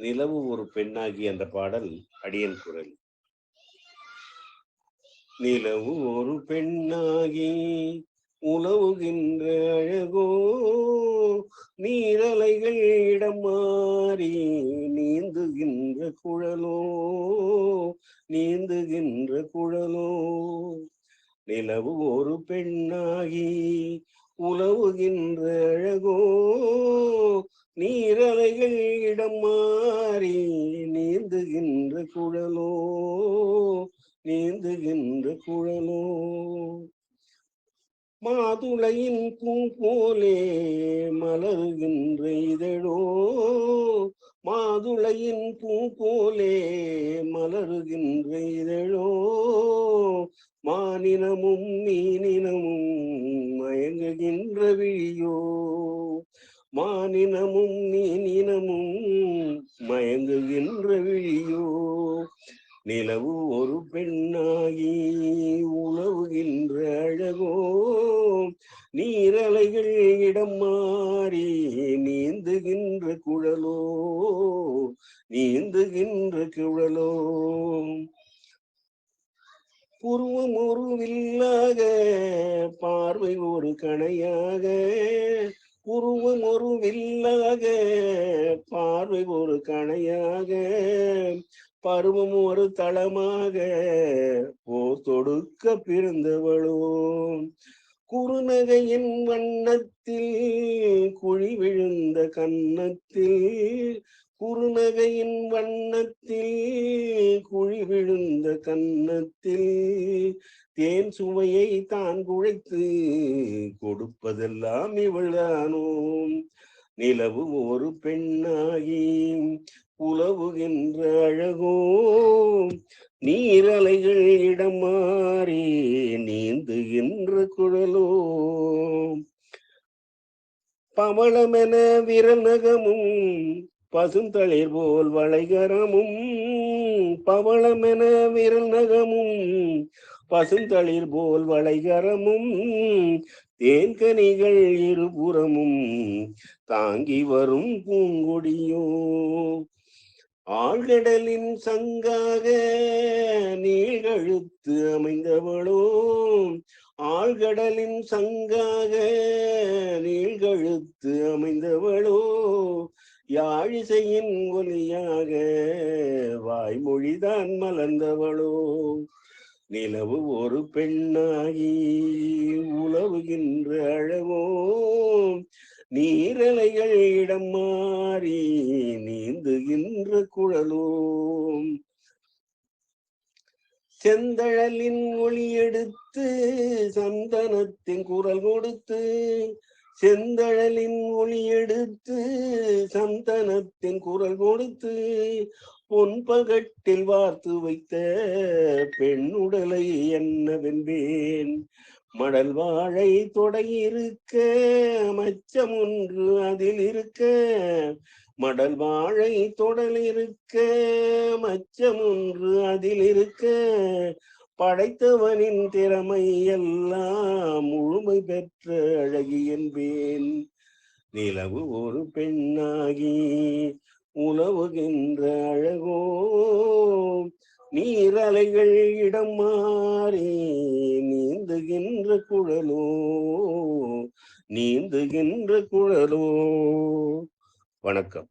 நிலவு ஒரு பெண்ணாகி அந்த பாடல் அடியன் குரல். நிலவு ஒரு பெண்ணாகி உலவுகின்ற அழகோ நீரலைகள் இடம் மாறி நீந்துகின்ற குழலோ நீந்துகின்ற குழலோ. நிலவு ஒரு பெண்ணாகி உலவுகின்ற அழகோ நீரலைகள் இடம் மாறி நீந்துகின்ற குழலோ நீந்துகின்ற குழலோ. மாதுளையின் பூ போலே மலருகின்ற இதழோ மாதுளையின் பூ போலே மலருகின்ற இதழோ. மானினமும் மீனினமும் மயங்குகின்ற விழியோ. மானினமும் மீனினமும் மயங்குகின்ற விழியோ நிலவு ஒரு பெண்ணாகி உழவுகின்ற அழகோ நீரலைகள் இடம் மாறி நீந்துகின்ற குழலோ நீந்துகின்ற குழலோ. புருவம் ஒரு வில்லாக பார்வை ஒரு கணையாக பார்வை ஒரு கணையாக பருவம் ஒரு தளமாக ஓ தொடுக்க பிறந்தவளோ குறுநகையின் வண்ணத்தில் குழி விழுந்த கன்னத்தில் குறுநகையின் வண்ணத்தில் குழி விழுந்த கன்னத்தில் தேன் சுவையை தான் குழைத்து கொடுப்பதெல்லாம் இவள்தானோ நிலவு ஒரு பெண்ணாகி உலவுகின்ற அழகோ. நீரலைகள் இடம் மாறி நீந்துகின்ற குழலோ. பவளமென விரல் நகமும் பசுந்தளிர் போல் வளைகரமும் பவளமென விரல் நகமும் பசுந்தளிர் போல் வளைகரமும் தேன்கனிகள் இருபுறமும் தாங்கி வரும் பூங்கொடியோ. ஆழ்கடலின் சங்காக நீழ்கழுத்து அமைந்தவளோ. ஆழ்கடலின் சங்காக நீழ்கழுத்து அமைந்தவளோ. யாழிசையின் ஒலியாக வாய்மொழிதான் மலர்ந்தவளோ. நிலவு ஒரு பெண்ணாகி உழவுகின்ற அழவோ நீரலைகள் இடம் மாறி நீந்துகின்ற குழலோ. செந்தழலின் ஒளி எடுத்து சந்தனத்தின் குரல் கொடுத்து செந்தழலின் ஒளி எடுத்து சந்தனத்தின் குரல் கொடுத்து பொன்பகட்டில் வார்த்து வைத்த பெண்ணுடலை என்னவென்பேன் மடல் வாழை தொடையிருக்க மச்சம் ஒன்று அதில் இருக்க. மடல் வாழை தொடல் இருக்க மச்சம் ஒன்று அதில் இருக்க. படைத்தவனின் திறமை எல்லாம் முழுமை பெற்ற அழகி என்பேன். நிலவு ஒரு பெண்ணாகி உலவுகின்ற அழகோ நீரலைகள் இடம் மாறி நீந்துகின்ற குழலோ நீந்துகின்ற குழலோ. வணக்கம்.